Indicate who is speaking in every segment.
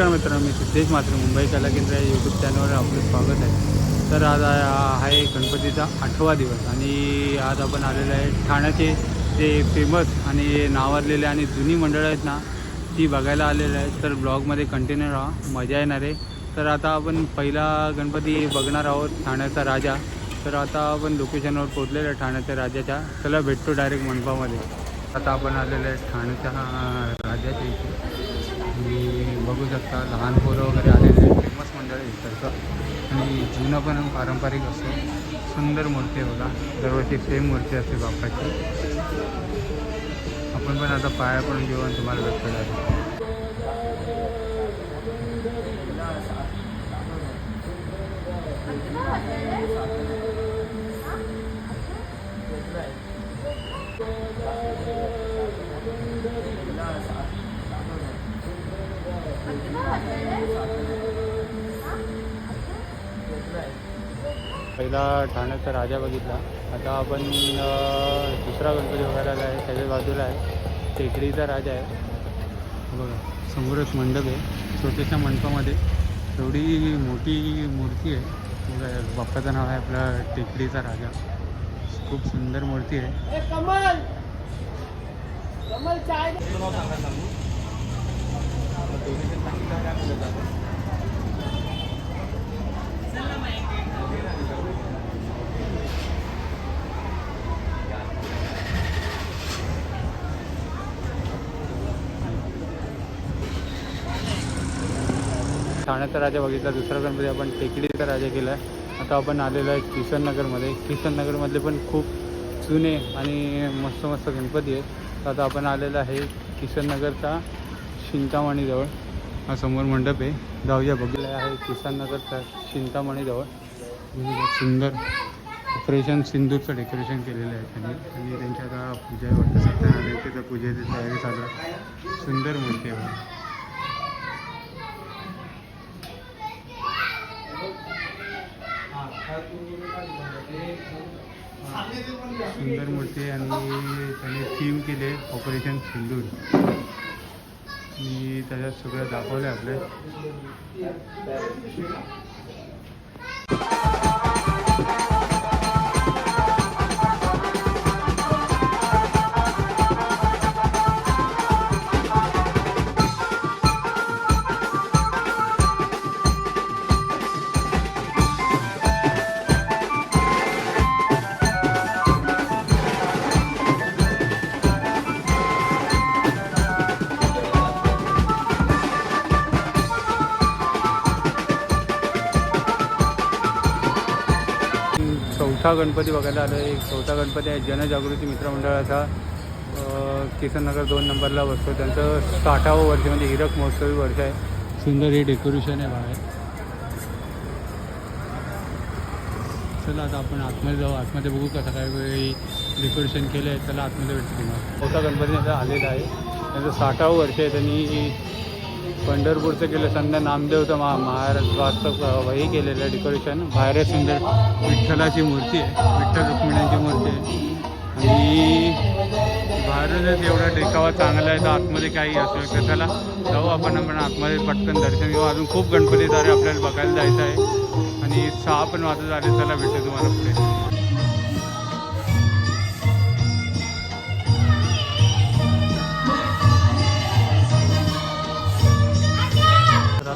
Speaker 1: नमस्कार मित्रांनो मी सिद्धेश मात्र मुंबई कला केंद्र या यूट्यूब चॅनलवर आपलं स्वागत आहे. तर आज आहे गणपतीचा आठवा दिवस आणि आज आपण आलेलो आहे ठाण्याचे जे फेमस आणि नावाजलेले आणि जुनी मंडळं आहेत ना ती बघायला आलेलं आहे. तर ब्लॉगमध्ये कंटिन्यू राहा मजा येणार आहे. तर आता आपण पहिला गणपती बघणार आहोत ठाण्याचा राजा. तर आता आपण लोकेशनवर पोहोचलेलो आहे ठाण्याच्या राजाच्या. चला भेटतो डायरेक्ट मंडपामध्ये. आता आपण आलेलो आहे ठाण्याच्या राजाच्या इथे. आणि बघू शकता लहान पोरं वगैरे आलेले फेमस मंडळ आहे आणि जुनं पण पारंपरिक असतो. सुंदर मूर्ती आहे बघा. दरवर्षी सेम मूर्ती असते बाप्पाची. आपण पण आता पाया पडून घेऊ आणि तुम्हाला व्यक्त आहे. पहिला ठाण्याचा राजा बघितला. आता आपण दुसरा गणपती बघायला आला आहे त्याच्या बाजूला आहे. टेकडीचा राजा आहे. बघा समोरच मंडप आहे. छोट्याशा मंडपामध्ये. एवढी मोठी मूर्ती आहे. बघा, बाप्पाचं नाव आहे आपला टेकडीचा राजा. खूप सुंदर मूर्ती आहे.
Speaker 2: कमल! कमल चाय
Speaker 1: ठाण्याचा राजा बघितला दुसरा गणपती आपण टेकडीचा राजा केला. आहे आता आपण आलेलो आहे किशन नगरमध्ये किशन नगरमधले पण खूप जुने आणि मस्त मस्त गणपती आहेत. तर आता आपण आलेलो आहे किसन नगरचा चिंतामणीजवळ हा समोर मंडप आहे. जाऊया बघितला आहे किसान नगरचा चिंतामणीजवळ सुंदर ऑपरेशन सिंदूरचं डेकोरेशन केलेलं आहे त्यांनी. आणि त्यांच्या आता पूजा वाटतं. सत्यनारायणची पूजेची तयारी चालू आहे. सुंदर मूर्ती आहे सुंदर मूर्ती आणि त्यांनी थीम केले ऑपरेशन सिंदूर. मी त्याच्यात सगळं दाखवलं आहे आपले. चौथा गणपती बघायला आलो आहे चौथा गणपती आहे जनजागृती मित्रमंडळाचा अं, किसननगर दोन नंबरला बसतो. त्यांचं साठावं वर्ष म्हणजे हिरक महोत्सवी वर्ष आहे. सुंदर हे डेकोरेशन आहे बाहेर. चला आता आपण आतमध्ये जाऊ. आतमध्ये बघू कसं काय वेळी डेकोरेशन केलं आहे चला आतमध्ये भेटतो तुम्हाला. चौथा गणपती आता आलेला आहे. त्यांचं साठावं वर्ष आहे. त्यांनी पंढरपूरचं केलं संध्या नामदेवचं महा महाराष्ट्राचं हे केलेलं आहे डेकोरेशन बाहेर सुंदर विठ्ठलाची मूर्ती आहे विठ्ठल रुक्मिणीची मूर्ती आहे. आणि बाहेरच एवढा डेकावा चांगला आहे तर आतमध्ये काही असू तर त्याला जाऊ आपण आपण आतमध्ये पटकन दर्शन घेऊ. अजून खूप गणपतीद्वारे आपल्याला बघायला जायचं आहे. आणि सहा पण वाजत आले त्याला भेटू तुम्हाला पुढे.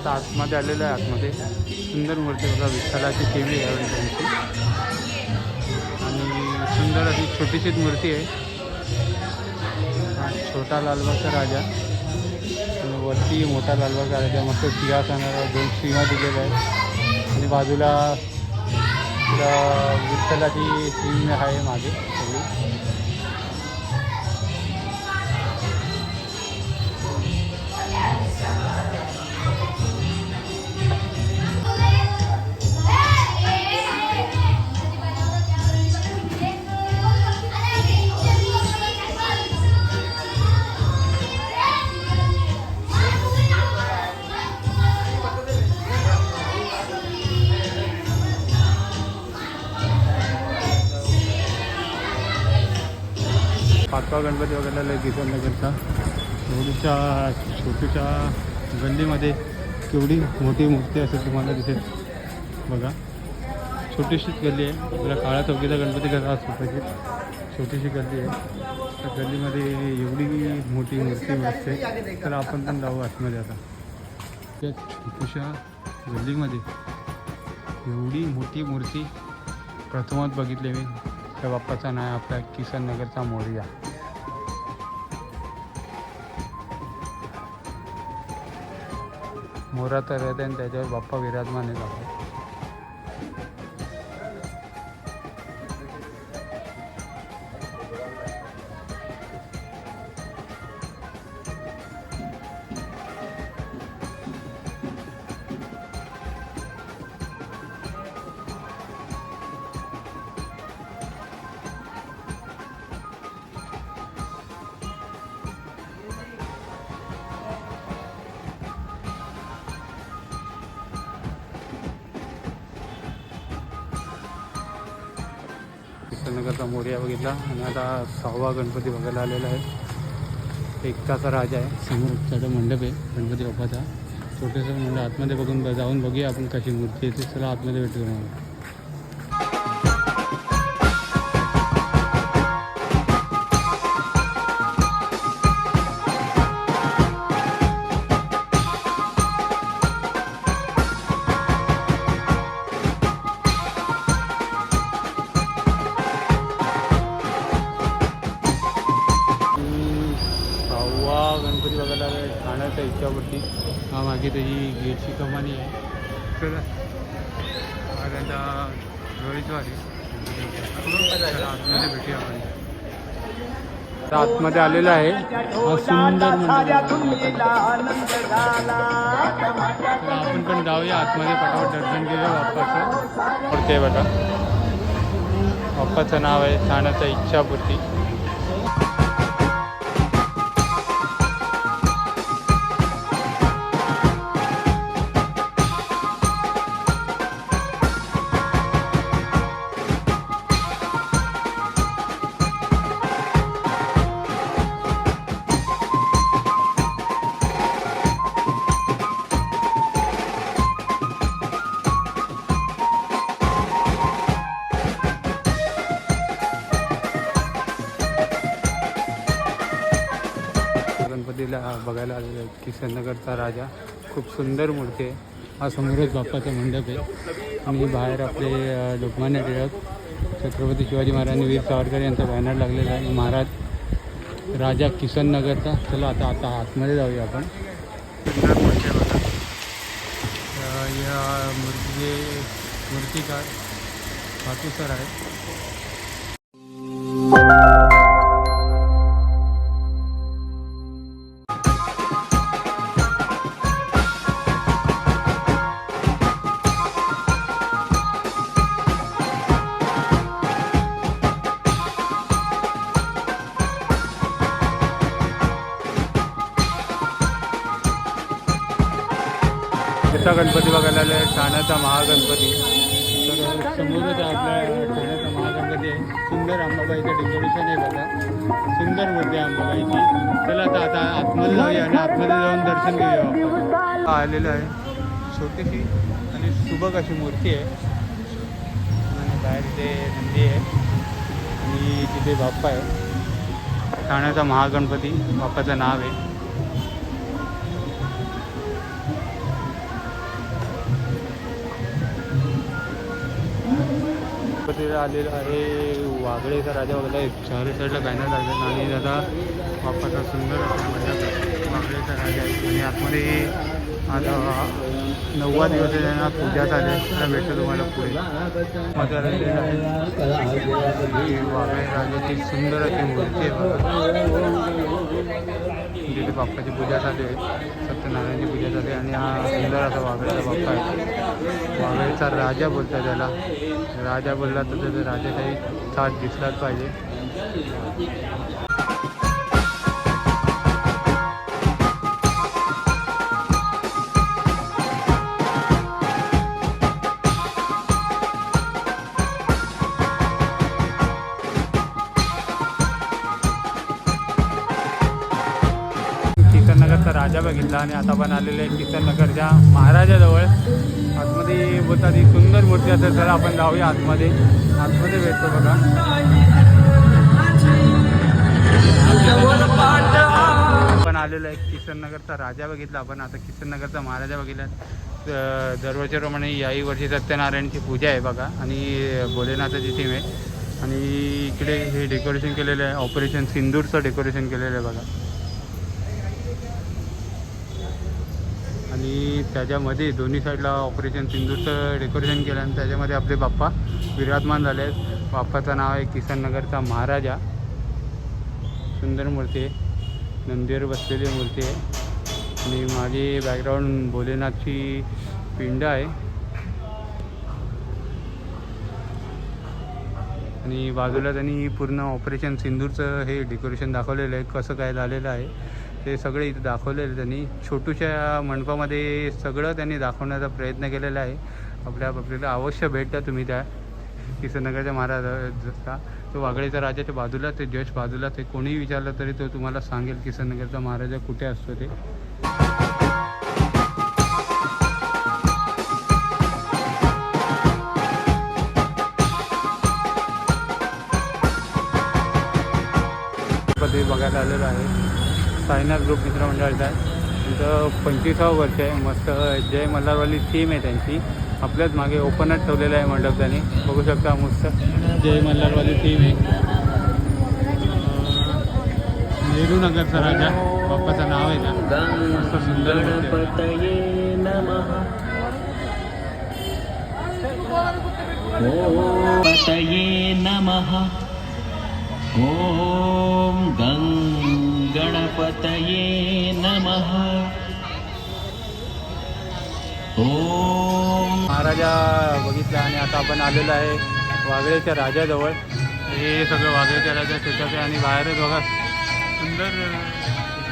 Speaker 1: आता आतमध्ये आलेलं आहे आतमध्ये. सुंदर मूर्ती बघा विठ्ठलाची केवी आहे त्यांची. आणि सुंदर अशी छोटीशीच मूर्ती आहे. छोटा लालबागचा राजा. आणि वरती मोठा लालबागचा राजा. मस्त सिंहासनाला दोन सिंह दिलेले आहेत. आणि बाजूला विठ्ठलाची सिंह आहे मागे सगळी. बाप्पा गणपती वगैरे लय किसन नगरचा एवढीच्या छोटीच्या गल्लीमध्ये केवढी मोठी मूर्ती असेल तुम्हाला दिसेल. बघा. छोटीशीच गल्ली आहे. आपल्या काळा चौकीचा गणपती कसा असतो छोटीशी गल्ली आहे. त्या गल्लीमध्ये एवढी मोठी मूर्ती असते तर आपण पण जाऊ आतमध्ये आता. त्या छोटीशा गल्लीमध्ये एवढी मोठी मूर्ती प्रथमच बघितली मी. त्या बाप्पाचा नाही आपल्या आपला किसन नगरचा मोरिया. मोरा तर आहे आणि त्याच्यावर बाप्पा विराजमान आहे नगरचा मोर्या बघितला आणि आता सहावा गणपती बघायला आलेला आहे. एकताचा राजा आहे. समोर त्याचा मंडप आहे गणपती बाप्पाचा. छोटेसं मंडप म्हणजे आतमध्ये बघून ब- जाऊन बघूया आपण कशी मूर्ती येते चला आतमध्ये भेटू हा मागे त्याची गेटची कमानी आहे. चला. चला, आतमध्ये भेटूया आपण. आता आतमध्ये आलेला आहे. सुंदर आपण पण जाऊया आतमध्ये पटापट. दर्शन घेऊया बाप्पाचं. पुढचे बघा. बाप्पाचं नाव आहे ठाण्याचा इच्छापूर्ती. बघायला आलेलो आहे किसननगरचा राजा. खूप सुंदर मूर्ती आहे. हा समोरच बाप्पाचा मंडप आहे. आणि बाहेर आपले लोकमान्य टिळक छत्रपती शिवाजी महाराजांनी वीर सावरकर यांचा बॅनर लागलेला आहे. महाराज राजा किसननगरचा चला आता आता आतमध्ये जाऊया आपण. या मूर्ती मूर्तिकार हातू सर आहे त्याचा गणपती बघायला आला आहे ठाण्याचा महागणपती. तर समोरच आपल्या ठाण्याचा महागणपती आहे. सुंदर अंबाबाईचं डेकोरेशन आहे बघा. सुंदर मूर्ती आहे अंबाबाईची. चला आता आता आतमध्ये जाऊया आणि आतमध्ये जाऊन दर्शन घेऊया आपण. हा आलेलं आहे. छोटीशी आणि सुबक अशी मूर्ती आहे. आणि बाहेर इथे नंदी आहे. आणि तिथे बाप्पा आहे. ठाण्याचा महागणपती. बाप्पाचं नाव आहे. गणपतीला आलेलं आहे. वागळेचा राजा वगैरे आहे शहरी साईडला बॅनर लागला आणि दादा बाप्पाचा सुंदर म्हणजे वागळेचा राजा आहे. आणि आतमध्ये आता नव्वद दिवस आहे त्यांना पूजा चालेल त्याला भेटतो तुम्हाला पुढे. मजा आहे. वागळे राजाची सुंदर अशी मूर्ती आहे तिथे बाप्पाची पूजा झाली आहे सत्यनारायणची पूजा झाली आणि हा सुंदर असा वागळेचा बाप्पा आहे. वागळेचा राजा बोलतात त्याला. राजा बोलला तर त्याचा राजा काही थाट दिसलाच पाहिजे. किसननगरचा राजा बघितला आणि आता पण आलेले आहे किसन नगरच्या महाराजाजवळ. आतमध्ये बोलतात ही सुंदर मूर्ती असेल तर आपण जाऊया आतमध्ये. आतमध्ये भेटतो बघा. आपण आलेलो आहे किसन नगरचा राजा बघितला आपण आता किसन नगरचा महाराजा बघितला. दरवर्षीप्रमाणे याही वर्षी सत्यनारायणची पूजा आहे बघा आणि भोलेनाथाची थीम आहे. आणि इकडे हे डेकोरेशन केलेलं आहे ऑपरेशन सिंदूरचं डेकोरेशन केलेलं आहे बघा. आणि त्याच्यामध्ये दोन्ही साईडला ऑपरेशन सिंदूरचं डेकोरेशन केलं आणि त्याच्यामध्ये आपले बाप्पा विराजमान झाले आहेत. बाप्पाचं नाव आहे किसन नगरचा महाराजा. सुंदर मूर्ती आहे. नंदीवर बसलेली मूर्ती आहे. आणि माझी बॅकग्राऊंड भोलेनाथची पिंड आहे. आणि बाजूला त्यांनी पूर्ण ऑपरेशन सिंदूरचं हे डेकोरेशन दाखवलेलं आहे. कसं काय झालेलं आहे. ते सगळे इथे दाखवलेलं त्यांनी. छोटूशा मंडपामध्ये सगळं त्यांनी दाखवण्याचा प्रयत्न केलेला आहे. आपल्या आपल्याला अवश्य भेट द्या तुम्ही त्या किसनगरच्या महाराजाचा. तो वागळेच्या राजाच्या बाजूला ते जस्ट बाजूला ते कोणीही विचारलं तरी तो तुम्हाला सांगेल किसनगरचा महाराजा कुठे असतो ते बघायला आलेलं आहे. साईनाथ ग्रुप मित्रमंडळाचा आहे. त्यांचं पंचवीसावं वर्ष आहे. मस्त जय मल्हारवाली थीम आहे त्यांची. आपल्याच मागे ओपनच ठेवलेलं आहे मंडप त्यांनी. बघू शकता मस्त. जय मल्हारवाली थीम आहे. नेहरू नगरचा राजा. बाप्पाचं नाव आहे त्या मस्त सुंदर मूर्ती आहे.
Speaker 3: पतये नमः. ॐ गं गणपतये नमः। ओम।
Speaker 1: महाराजा बघितला आणि आता आपण आलेलो आहे वागळेच्या राजाजवळ. हे सगळं वागळेच्या राजा शेतात आहे आणि बाहेरच बघा. सुंदर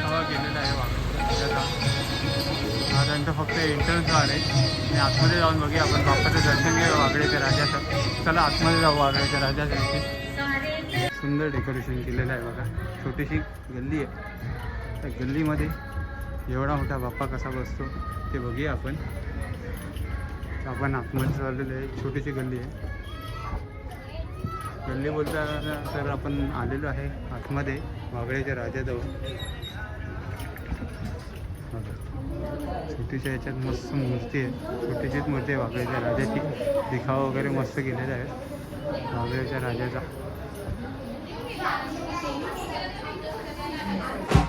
Speaker 1: हवा केलेला आहे वागळेच्या राजाचा हा त्यांचं फक्त एंट्रन्स द्वार आहे. आणि आतमध्ये जाऊन बघूया आपण. बाप्पाचं दर्शन घेऊ वागळेच्या राजाचं. चला आतमध्ये जाऊ वागळेच्या राजाच्या सुंदर डेकोरेशन केलेलं आहे बघा. छोटीशी गल्ली आहे. त्या गल्लीमध्ये एवढा मोठा बाप्पा कसा बसतो ते बघूया आपण. आपण आतमध्ये चाललेलो आहे. छोटीशी गल्ली आहे. गल्ली बोलता तर आपण आलेलो आहे आतमध्ये वागळ्याच्या राजाजवळ. छोटीशा याच्यात मस्त मूर्ती आहे. छोटीशीच मूर्ती आहे वागळ्याच्या राजाची. दिखावा वगैरे मस्त केलेला आहे. वागळ्याच्या राजाचा. Thank you.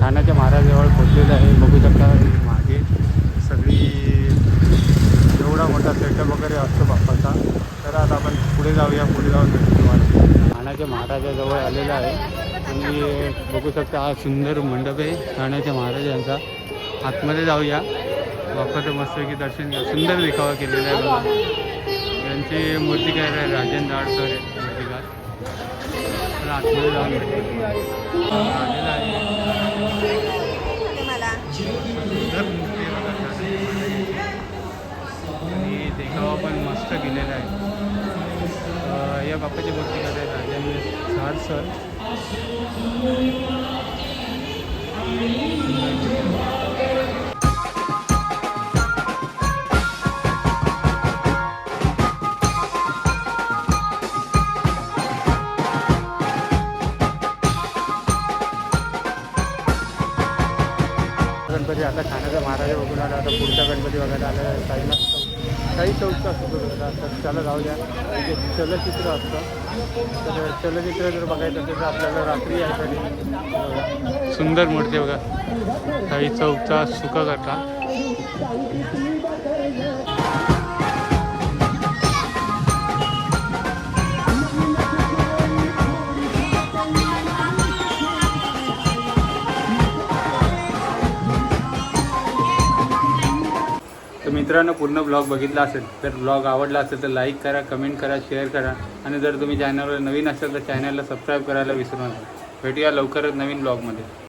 Speaker 1: ठाण्याच्या महाराजाजवळ पोचलेलं आहे. बघू शकता मागे सगळी एवढा मोठा सेटअप वगैरे असतो बाप्पाचा. तर आता आपण पुढे जाऊया पुढे जाऊन भेटू तुम्हाला. ठाण्याच्या महाराजाजवळ आलेलं आहे. आणि बघू शकता हा सुंदर मंडप आहे ठाण्याच्या महाराजांचा. आतमध्ये जाऊया. बाप्पाचं मस्तपैकी दर्शन घ्या. सुंदर देखावा केलेला आहे बघा. यांची मूर्तिकार आहे राजन दाडकर आहे मूर्तीकार. आतमध्ये जाऊन भेटू आलेला आहे. सुंदर आणि देखावा पण मस्त केलेला आहे. या बाप्पाची गोष्टी कसं आहे सार सर. पुढचा वगैरे आलं आला साईनाथ चौक. काही चौकचा असतो तर त्याला जाऊ द्या. जे चलचित्र असतं. तर चलचित्र जर बघायचं असेल तर आपल्याला रात्री यासाठी सुंदर मूर्ती बघा. काही चौकचा सुका करता मित्रांनो पूर्ण ब्लॉग बघितला असेल तर ब्लॉग आवडला असेल तर लाईक करा कमेंट करा शेअर करा. आणि जर तुम्ही चॅनलवर नवीन असेल तर चॅनलला सबस्क्राईब करायला विसरू नका. भेटूया लवकरच नवीन ब्लॉगमध्ये